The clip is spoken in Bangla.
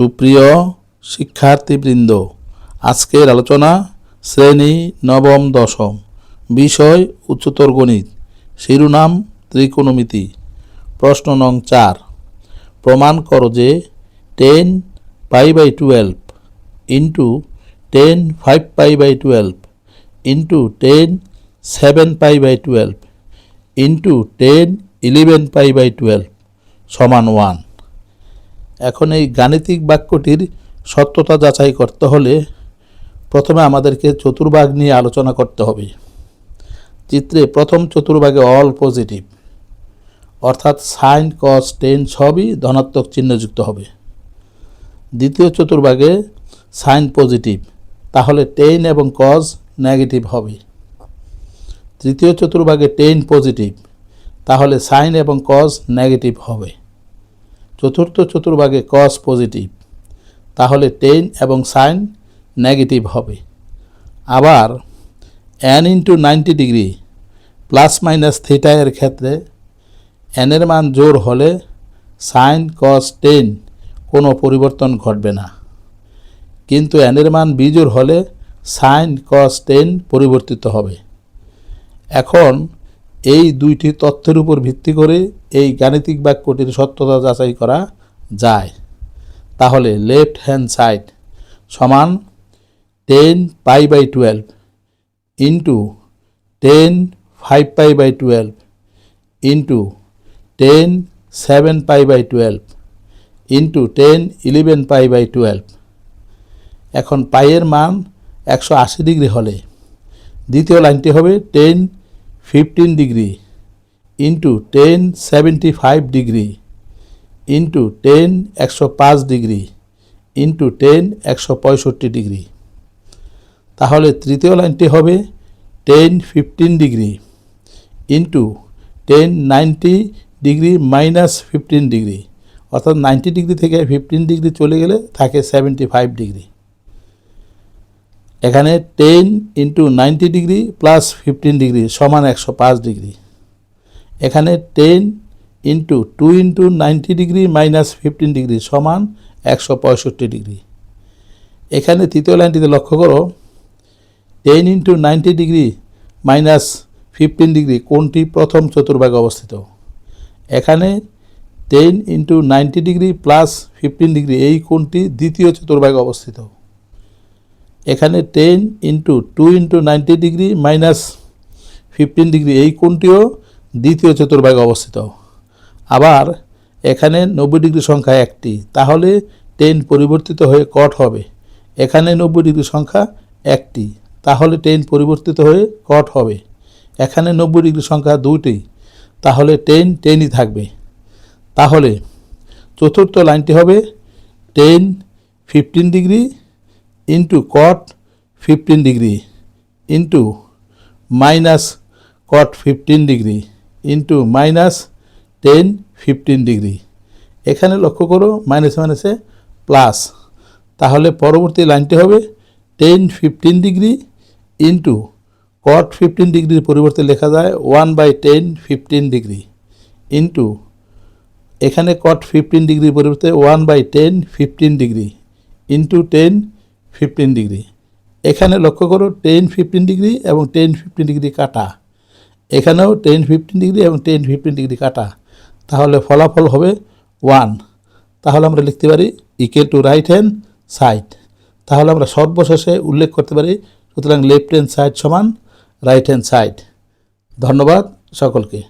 সুপ্রিয় শিক্ষার্থীবৃন্দ, আজকের আলোচনা শ্রেণি নবম দশম, বিষয় উচ্চতর গণিত, শিরোনাম ত্রিকোণমিতি, প্রশ্ন নং চার। প্রমাণ করো যে tan pi by twelve into tan five pi by twelve into tan seven pi by twelve into tan eleven pi by twelve সমান ওয়ান। এখন এই গাণিতিক বাক্যটির সত্যতা যাচাই করতে হলে প্রথমে আমাদেরকে চতুর্ভাগ নিয়ে আলোচনা করতে হবে। চিত্রে প্রথম চতুর্ভাগে অল পজিটিভ অর্থাৎ সাইন কস টেন সবই ধনাত্মক চিহ্নযুক্ত হবে। দ্বিতীয় চতুর্ভাগে সাইন পজিটিভ তাহলে টেন এবং কজ নেগেটিভ হবে। তৃতীয় চতুর্ভাগে টেন পজিটিভ তাহলে সাইন এবং কজ নেগেটিভ হবে। চতুর্থ চতুর্ভাগে কস পজিটিভ তাহলে টেন এবং সাইন নেগেটিভ হবে। আবার n into ninety degree plus minus theta এর ক্ষেত্রে এনের মান জোর হলে সাইন কস টেন কোনো পরিবর্তন ঘটবে না। কিন্তু এনের মান বিজোর হলে সাইন কস টেন পরিবর্তিত হবে। এখন এই দুইটি তথ্যের উপর ভিত্তি করে এই গাণিতিক বাক্যটির সত্যতা যাচাই করা যায়। তাহলে লেফট হ্যান্ড সাইড সমান tan pi by twelve into tan five pi by twelve into tan seven pi by twelve into tan eleven pi by twelve. এখন পাইয়ের মান একশো আশি ডিগ্রি হলে দ্বিতীয় লাইনটি হবে tan fifteen degree into tan seventy five degree into tan একশো পাঁচ ডিগ্রি ইন্টু টেন একশো পঁয়ষট্টি ডিগ্রি। তাহলে তৃতীয় লাইনটি হবে tan fifteen degree into tan ninety degree minus fifteen degree. অর্থাৎ নাইনটি ডিগ্রি থেকে ফিফটিন ডিগ্রি চলে গেলে থাকে সেভেন্টি ফাইভ ডিগ্রি। এখানে tan into ninety degree plus fifteen degree সমান একশো পাঁচ ডিগ্রি এখানে tan into two into ninety degree minus fifteen degree সমান একশো পঁয়ষট্টি ডিগ্রি এখানে তৃতীয় লাইনটিতে লক্ষ্য করো tan into ninety degree minus fifteen degree কোনটি প্রথম চতুর্ভাগে অবস্থিত? এখানে tan into ninety degree plus fifteen degree এই কোণটি দ্বিতীয় চতুর্ভাগে অবস্থিত? এখানে tan into two into ninety degree minus fifteen degree এই কোণটিও দ্বিতীয় চতুর্ভাগে অবস্থিত। আবার এখানে নব্বই ডিগ্রি সংখ্যা একটি, তাহলে টেন পরিবর্তিত হয়ে কট হবে। এখানে নব্বই ডিগ্রি সংখ্যা একটি, তাহলে টেন পরিবর্তিত হয়ে কট হবে। এখানে নব্বই ডিগ্রি সংখ্যা দুইটি, তাহলে টেন টেনই থাকবে। তাহলে চতুর্থ লাইনটি হবে tan fifteen degree into cot fifteen degree into minus cot fifteen degree into minus tan fifteen degree এখানে লক্ষ্য করো মাইনাস মাইনাসে প্লাস তাহলে পরবর্তী লাইনটি হবে tan fifteen degree into cot fifteen ডিগ্রির পরিবর্তে লেখা যায় one by tan fifteen degree into এখানে কট ফিফটিন ডিগ্রির পরিবর্তে one by tan fifteen degree into tan fifteen degree. এখানে লক্ষ্য করো টেন ফিফটিন ডিগ্রি এবং টেন ফিফটিন ডিগ্রি কাটা। এখানেও টেন ফিফটিন ডিগ্রি এবং টেন ফিফটিন ডিগ্রি কাটা। তাহলে ফলাফল হবে ওয়ান তাহলে আমরা লিখতে পারি equal to right hand side তাহলে আমরা সর্বশেষে উল্লেখ করতে পারি, সুতরাং লেফট হ্যান্ড সাইড সমান রাইট হ্যান্ড সাইড ধন্যবাদ সকলকে।